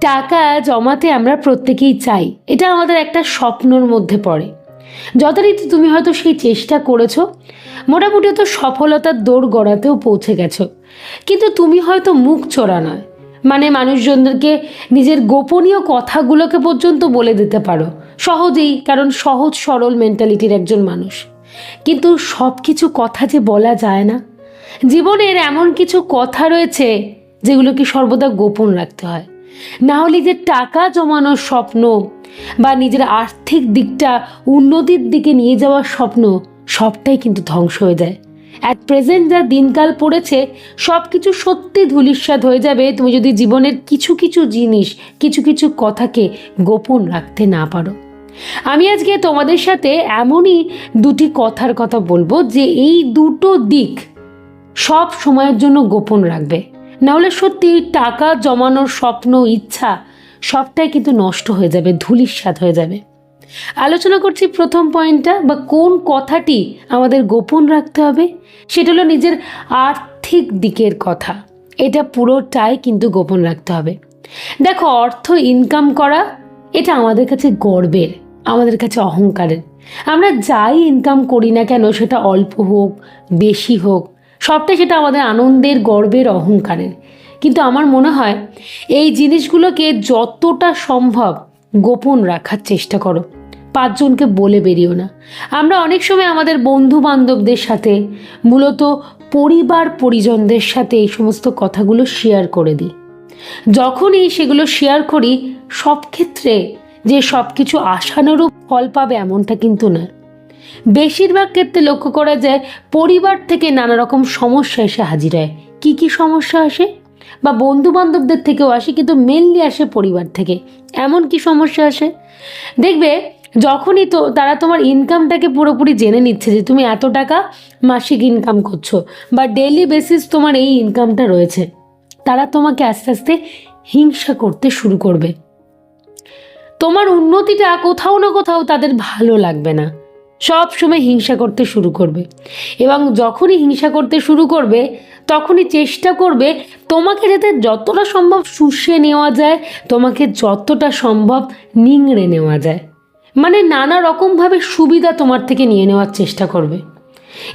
টাকা জমাতে আমরা প্রত্যেকেই চাই। এটা আমাদের একটা স্বপ্নর মধ্যে পড়ে। যথারীতি তুমি হয়তো সেই চেষ্টা করেছ, মোটামুটি তো সফলতার দৌড় গড়াতেও পৌঁছে গেছো। কিন্তু তুমি হয়তো মুখ চোরা নয়। মানে মানুষজনদেরকে নিজের গোপনীয় কথাগুলোকে পর্যন্ত বলে দিতে পারো। সহজেই, কারণ সহজ, সরল মেন্টালিটির একজন মানুষ। কিন্তু সব কিছু কথা যে বলা যায় না। জীবনের এমন কিছু কথা রয়েছে, যেগুলোকে সর্বদা গোপন রাখতে হয়। না হলে যে টাকা জমানোর স্বপ্ন বা নিজের আর্থিক দিকটা উন্নতির দিকে নিয়ে যাওয়ার স্বপ্ন, সবটাই কিন্তু ধ্বংস হয়ে যায়। অ্যাট প্রেজেন্ট যা দিনকাল পড়েছে সব কিছু সত্যি ধূলিস্বাদ হয়ে যাবে। তুমি যদি জীবনের কিছু কিছু জিনিস, কিছু কিছু কথাকে গোপন রাখতে না পারো। আমি আজকে তোমাদের সাথে এমনই দুটি কথার কথা বলব যে এই দুটো দিক সব সময়ের জন্য গোপন রাখবে। নাহলে সত্যি টাকা জমানোর স্বপ্ন, ইচ্ছা, সবটাই কিন্তু নষ্ট হয়ে যাবে ধুলির ধুলিস্বাদ হয়ে যাবে। আলোচনা করছি প্রথম পয়েন্টটা, বা কোন কথাটি আমাদের গোপন রাখতে হবে, সেটা হলো নিজের আর্থিক দিকের কথা। এটা পুরোটাই কিন্তু গোপন রাখতে হবে। দেখো, অর্থ ইনকাম করা, এটা আমাদের কাছে গর্বের, আমাদের কাছে অহংকারের। আমরা যাই ইনকাম করি না কেন, সেটা অল্প হোক, বেশি হোক সবটাই সেটা আমাদের আনন্দের, গর্বের, অহংকারের। কিন্তু আমার মনে হয়, এই জিনিসগুলোকে যতটা সম্ভব গোপন রাখার চেষ্টা করো। পাঁচজনকে বলে বেরিও না। আমরা অনেক সময় আমাদের বন্ধু বান্ধবদের সাথে, মূলত পরিবার পরিজনদের সাথে এই সমস্ত কথাগুলো শেয়ার করে দিই। যখনই সেগুলো শেয়ার করি সব ক্ষেত্রে যে সব কিছু আশানুরূপ ফল পাবে এমনটা কিন্তু না বেশিরভাগ ক্ষেত্রে লক্ষ্য করা যায় পরিবার থেকে নানা রকম সমস্যা এসে হাজির হয়। কী কী সমস্যা আসে? বা বন্ধু বান্ধবদের থেকেও আসে, কিন্তু মেনলি আসে পরিবার থেকে। এমন কি সমস্যা আসে? দেখবে, যখনই তো তারা তোমার ইনকামটাকে পুরোপুরি জেনে নিচ্ছে যে তুমি এত টাকা মাসিক ইনকাম করছ বা ডেইলি বেসিস তোমার এই ইনকামটা রয়েছে, তারা তোমাকে আস্তে আস্তে হিংসা করতে শুরু করবে। তোমার উন্নতিটা কোথাও না কোথাও তাদের ভালো লাগবে না। সব সময় হিংসা করতে শুরু করবে। এবং যখনই হিংসা করতে শুরু করবে, তখনই চেষ্টা করবে, তোমাকে যাতে যতটা সম্ভব শুষে নেওয়া যায়, তোমাকে যতটা সম্ভব নিংড়ে নেওয়া যায়। মানে নানা রকমভাবে সুবিধা তোমার থেকে নিয়ে নেওয়ার চেষ্টা করবে।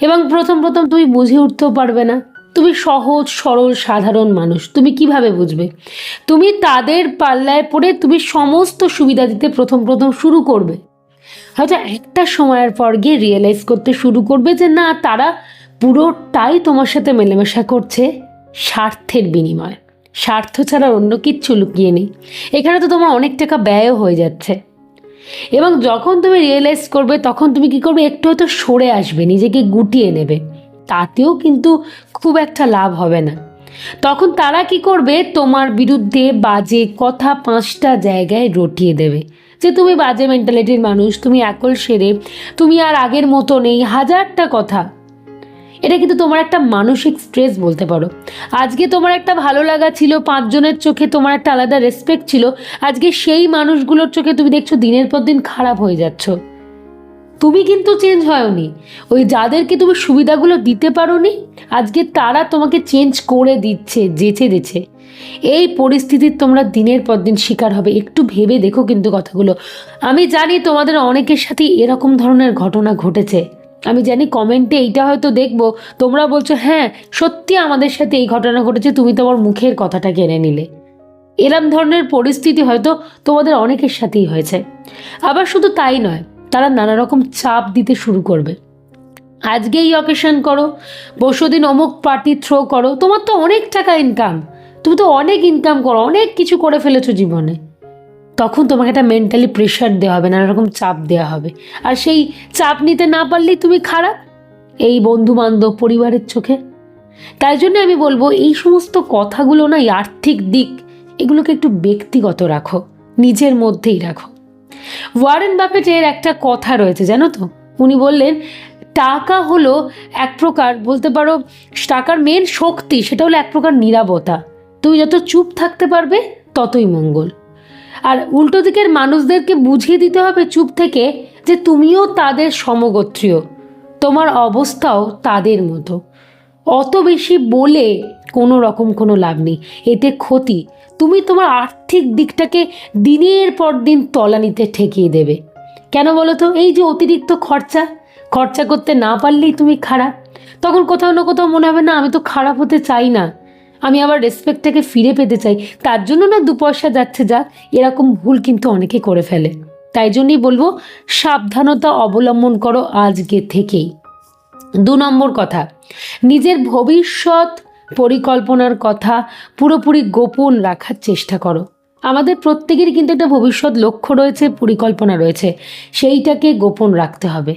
এবং প্রথম প্রথম তুমি বুঝে উঠতেও পারবে না। তুমি সহজ, সরল, সাধারণ মানুষ। তুমি কীভাবে বুঝবে? তুমি তাদের পাল্লায় পড়ে তুমি সমস্ত সুবিধা দিতে প্রথম প্রথম শুরু করবে। হয়তো একটা সময়ের পর গিয়ে রিয়েলাইজ করতে শুরু করবে যে না, তারা পুরোটাই তোমার সাথে মেলামেশা করছে স্বার্থের বিনিময়। স্বার্থ ছাড়া অন্য কিচ্ছু লুকিয়ে নেই। এখানে তো তোমার অনেক টাকা ব্যয়ও হয়ে যাচ্ছে। এবং যখন তুমি রিয়েলাইজ করবে, তখন তুমি কি করবে? একটু হয়তো সরে আসবে, নিজেকে গুটিয়ে নেবে। তাতেও কিন্তু খুব একটা লাভ হবে না। তখন তারা কি করবে? তোমার বিরুদ্ধে বাজে কথা পাঁচটা জায়গায় রটিয়ে দেবে। যে তুমি বাজে মেন্টালিটির মানুষ, তুমি একল সেরে, তুমি আর আগের মতো নেই, হাজারটা কথা। এটা কিন্তু তোমার একটা মানসিক স্ট্রেস বলতে পারো। আজকে তোমার একটা ভালো লাগা ছিল, পাঁচজনের চোখে তোমার একটা আলাদা রেসপেক্ট ছিল, আজকে সেই মানুষগুলোর চোখে তুমি দেখছ দিনের পর দিন খারাপ হয়ে যাচ্ছ। তুমি কিন্তু চেঞ্জ হয়নি। ওই যাদেরকে তুমি সুবিধাগুলো দিতে পারোনি, আজকে তারা তোমাকে চেঞ্জ করে দিচ্ছে, যেচে দিচ্ছে এই পরিস্থিতির তোমরা দিনের পর দিন শিকার হবে। একটু ভেবে দেখো কিন্তু কথাগুলো। আমি জানি তোমাদের অনেকের সাথে এরকম ধরনের ঘটনা ঘটেছে। আমি জানি কমেন্টে এইটা হয়তো দেখব। তোমরা বলছো হ্যাঁ সত্যি আমাদের সাথে এই ঘটনা ঘটেছে, তুমি তোমার মুখের কথাটা কেড়ে নিলে। এরম ধরনের পরিস্থিতি হয়তো তোমাদের অনেকের সাথেই হয়েছে। আবার শুধু তাই নয় তারা নানা রকম চাপ দিতে শুরু করবে। আজকে এই অকেশন করো পরশুদিন অমুক পার্টি থ্রো করো, তোমার তো অনেক টাকা ইনকাম তুমি তো অনেক ইনকাম করো, অনেক কিছু করে ফেলেছো জীবনে। তখন তোমাকে একটা মেন্টালি প্রেশার দেওয়া হবে, নানা রকম চাপ দেওয়া হবে। আর সেই চাপ নিতে না পারলেই তুমি খারাপ, এই বন্ধু বান্ধব পরিবারের চোখে। তাই জন্য আমি বলব, এই সমস্ত কথাগুলো না, এই আর্থিক দিক, এগুলোকে একটু ব্যক্তিগত রাখো, নিজের মধ্যেই রাখো। ওয়ারেন বাফেটের একটা কথা রয়েছে, জানো তো? উনি বললেন, টাকা হলো এক প্রকার, বলতে পারো, টাকার মেন শক্তি, সেটা হলো এক প্রকার নিরাপত্তা। তুমি যত চুপ থাকতে পারবে, ততই মঙ্গল। আর উল্টো দিকের মানুষদেরকে বুঝিয়ে দিতে হবে চুপ থেকে যে তুমিও তাদের সমগোত্রীয়। তোমার অবস্থাও তাদের মতো। অত বেশি বলে কোনো রকম কোনো লাভ নেই। এতে ক্ষতি। তুমি তোমার আর্থিক দিকটাকে দিনের পর দিন তলানিতে ঠেকিয়ে দেবে। কেন বলো তো? এই যে অতিরিক্ত খরচা খরচা করতে না পারলেই তুমি খারাপ। তখন কোথাও না কোথাও মনে হবে, না, আমি তো খারাপ হতে চাই না। আমি আবার রেসপেক্টটাকে ফিরে পেতে চাই। তার জন্য না দু পয়সা যাচ্ছে যাক এরকম ভুল কিন্তু অনেকে করে ফেলে। তাই জন্যই বলব, সাবধানতা অবলম্বন করো আজকে থেকেই। দু নম্বর কথা, নিজের ভবিষ্যৎ পরিকল্পনার কথা পুরোপুরি গোপন রাখার চেষ্টা করো। আমাদের প্রত্যেকেরই কিন্তু একটা ভবিষ্যৎ লক্ষ্য রয়েছে, পরিকল্পনা রয়েছে, সেইটাকে গোপন রাখতে হবে।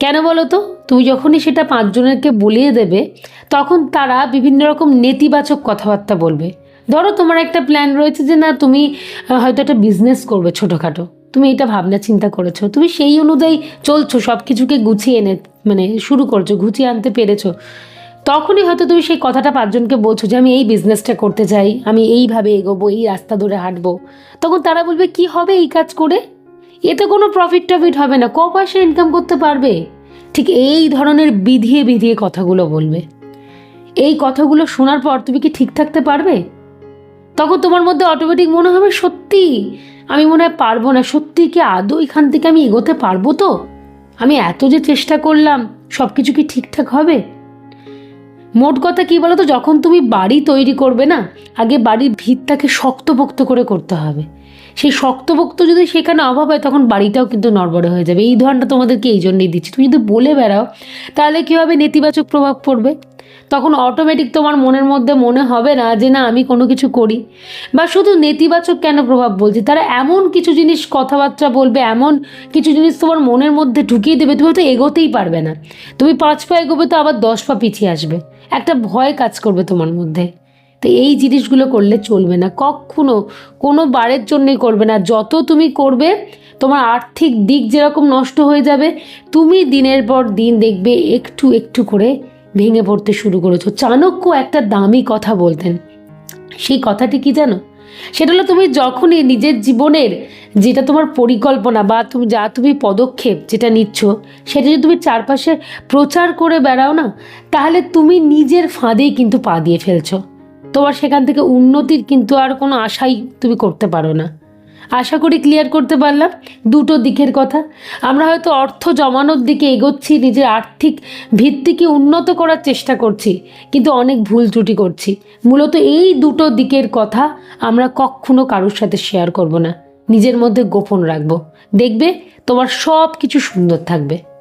কেন বলো তো? তুমি যখনই সেটা পাঁচজনেরকে বলিয়ে দেবে, তখন তারা বিভিন্ন রকম নেতিবাচক কথাবার্তা বলবে। ধরো তোমার একটা প্ল্যান রয়েছে যে না, তুমি হয়তো একটা বিজনেস করবে ছোটোখাটো। তুমি এটা ভাবনা চিন্তা করেছ। তুমি সেই অনুযায়ী চলছো সব কিছুকে গুছিয়ে এনে মানে শুরু করছ, গুছিয়ে আনতে পেরেছ। তখনই হয়তো তুমি সেই কথাটা পাঁচজনকে বলছো যে, আমি এই বিজনেসটা করতে চাই, আমি এইভাবে এগোবো, এই রাস্তা ধরে হাঁটবো। তখন তারা বলবে, কি হবে এই কাজ করে? এতে কোনো প্রফিট টফিট হবে না ক পয়সা ইনকাম করতে পারবে? ঠিক এই ধরনের বিধিয়ে বিধিয়ে কথাগুলো বলবে। এই কথাগুলো শোনার পর তুমি কি ঠিক থাকতে পারবে? তখন তোমার মধ্যে অটোমেটিক মনে হবে, সত্যি? আমি মনে হয় পারব না। সত্যি কি আদৌ এখান থেকে আমি এগোতে পারব তো? আমি এত যে চেষ্টা করলাম সব কিছু কি ঠিকঠাক হবে? মোট কথা কি বলো তো যখন তুমি বাড়ি তৈরি করবে না, আগে বাড়ির ভিতটাকে শক্তপোক্ত করে করতে হবে। সেই শক্তপোক্ত যদি সেখানে অভাব হয়, তখন বাড়িটাও কিন্তু নড়বড়ে হয়ে যাবে। এই ধরনটা তোমাদেরকে এই জন্যই দিচ্ছি। তুমি যদি বলে বেড়াও, তাহলে কী হবে নেতিবাচক প্রভাব পড়বে? তখন অটোমেটিক তোমার মনের মধ্যে মনে হবে না যে না, আমি কোনো কিছু করি। বা শুধু নেতিবাচক কেন প্রভাব বলছি? তারা এমন কিছু জিনিস কথাবার্তা বলবে, এমন কিছু জিনিস তোমার মনের মধ্যে ঢুকিয়ে দেবে, তুমি তো এগোতেই পারবে না। তুমি পাঁচ পা এগোবে তো আবার দশ পা পিছিয়ে আসবে। একটা ভয় কাজ করবে তোমার মধ্যে। তো এই জিনিসগুলো করলে চলবে না। কখনো কোনো বারের জন্যই করবে না। যত তুমি করবে, তোমার আর্থিক দিক যেরকম নষ্ট হয়ে যাবে, তুমি দিনের পর দিন দেখবে একটু একটু করে ভেঙে পড়তে শুরু করেছ। চাণক্য একটা দামি কথা বলতেন। সেই কথাটি কি জানো? সেটা হলো তুমি যখনই নিজের জীবনের যেটা তোমার পরিকল্পনা বা তুমি, যা তুমি পদক্ষেপ যেটা নিচ্ছ, সেটা যদি তুমি চারপাশে প্রচার করে বেড়াও না, তাহলে তুমি নিজের ফাঁদেই কিন্তু পা দিয়ে ফেলছো। তোমার সেখান থেকে উন্নতির কিন্তু আর কোনো আশাই তুমি করতে পারো না। আশা করি ক্লিয়ার করতে পারলাম। দুটো দিকের কথা। আমরা হয়তো অর্থ জমানোর দিকে এগোচ্ছি, নিজের আর্থিক ভিত্তিকে উন্নত করার চেষ্টা করছি, কিন্তু অনেক ভুল ত্রুটি করছি। মূলত এই দুটো দিকের কথা আমরা কখনো কারোর সাথে শেয়ার করব না। নিজের মধ্যে গোপন রাখব। দেখবে তোমার সব কিছু সুন্দর থাকবে।